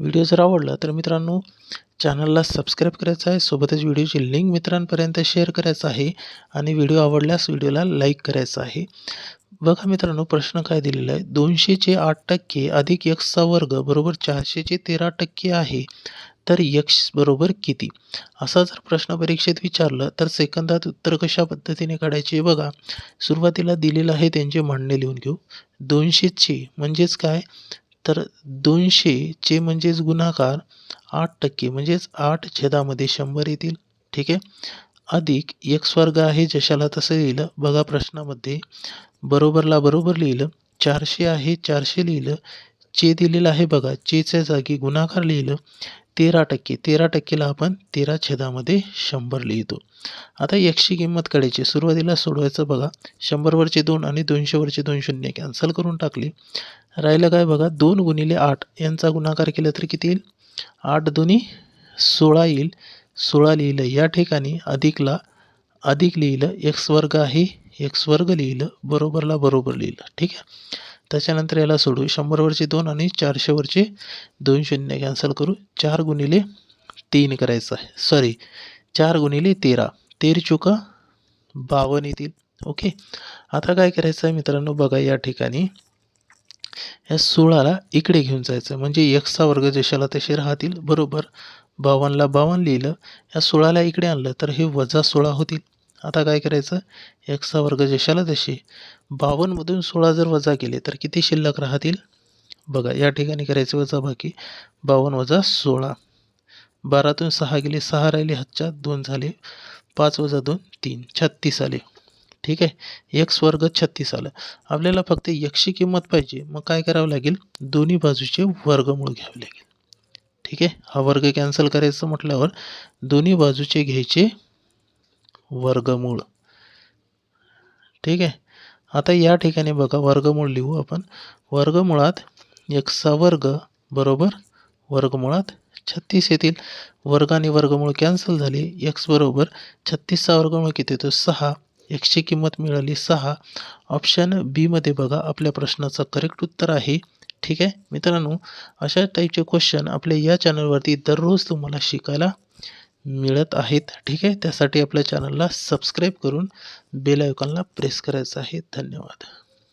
Video जर आवडला तर मित्रांनो चॅनलला सबस्क्राईब करायचं आहे. सोबतच व्हिडिओची लिंक मित्रांपर्यंत शेअर करायचं आहे आणि व्हिडिओ आवडल्यास व्हिडिओला लाईक करायचं आहे. बघा मित्रांनो प्रश्न काय दिलेला आहे? दोनशेचे आठ टक्के अधिक यक्सचा वर्ग बरोबर चारशेचे तेरा टक्के आहे. तर यक्ष बरोबर किती? असा जर प्रश्न परीक्षेत विचारलं तर सेकंदात उत्तर कशा पद्धतीने काढायचे बघा. सुरुवातीला दिलेलं आहे त्यांचे म्हणणे लिहून घेऊ. दोनशेचे म्हणजेच काय? तर दोनशेचे म्हणजेच गुणाकार आठ टक्के म्हणजेच आठ छेदामध्ये शंभर येतील. ठीक आहे? अधिक एक्स वर्ग आहे जशाला तसं लिहिलं. बघा प्रश्नामध्ये. बरोबरला बरोबर लिहिलं. चारशे आहे चारशे लिहिलं. चे दिलेलं आहे बघा. चेच्या जागी गुणाकार लिहिलं. तेरा टक्के. तेरा टक्केला आपण तेरा छेदामध्ये शंभर लिहितो. आता एकशे किंमत काढायची. सुरुवातीला सोडवायचं बघा. शंभरवरचे दोन आणि दोनशेवरचे दोन शून्य कॅन्सल करून टाकले. राहिलं काय बघा? दोन गुणिले आठ. यांचा गुणाकार केला तर किती येईल? आठ दोन्ही सोळा येईल. सोळा लिहिलं. या ठिकाणी अधिकला अधिक लिहिलं. एक्स वर्ग आहे. एक्स वर्ग लिहिलं. बरोबरला बरोबर लिहिलं. ठीक आहे? त्याच्यानंतर याला सोडू. शंभरवरचे दोन आणि चारशेवरचे दोन शून्य. कॅन्सल करू. चार गुणिले तीन करायचं आहे. सॉरी चार गुणिले तेरा. तेर चुका बावन्न येतील. ओके आता काय करायचं आहे मित्रांनो? बघा या ठिकाणी. या सोळाला इकडे घेऊन जायचं. म्हणजे एक्सचा वर्ग जशाला तसे राहतील बरोबर? बावनला बावन्न लिहिलं. या सोळाला इकडे आणलं तर हे वजा सोळा होतील. आता काय करायचं? एक्सचा वर्ग जशाला तसे. बावन्नमधून सोळा जर वजा केले तर किती शिल्लक राहतील? बघा या ठिकाणी करायचं वजा बाकी. बावन्न वजा सोळा. बारातून सहा गेले सहा राहिले हातच्या दोन झाले पाच वजा दोन तीन. छत्तीस आले. ठीक आहे? एक्स वर्ग छत्तीस आलं. आपल्याला फक्त एकशे किंमत पाहिजे. मग काय करावं लागेल? दोन्ही बाजूचे वर्गमूळ घ्यावे लागेल. ठीक आहे? हा वर्ग कॅन्सल करायचं म्हटल्यावर दोन्ही बाजूचे घ्यायचे वर्गमूळ. ठीक आहे? आता या ठिकाणी बघा वर्गमूळ लिहू आपण. वर्गमुळात एक्सचा वर्ग बरोबर वर्गमुळात छत्तीस येतील. वर्ग आणि वर्गमूळ कॅन्सल झाले. एक्स बरोबर छत्तीसचा वर्गमूळ किती येतो? सहा. एकशे किंमत मिळाली. सहा. ऑप्शन बीमध्ये बघा आपल्या प्रश्नाचं करेक्ट उत्तर आहे. ठीक आहे? मित्रांनो अशा टाईपचे क्वेश्चन आपल्या या चॅनलवरती दररोज तुम्हाला शिकायला मिळत आहेत. ठीक आहे? त्यासाठी आपल्या चॅनलला सबस्क्राईब करून बेल आयकॉनला प्रेस करायचं आहे. धन्यवाद.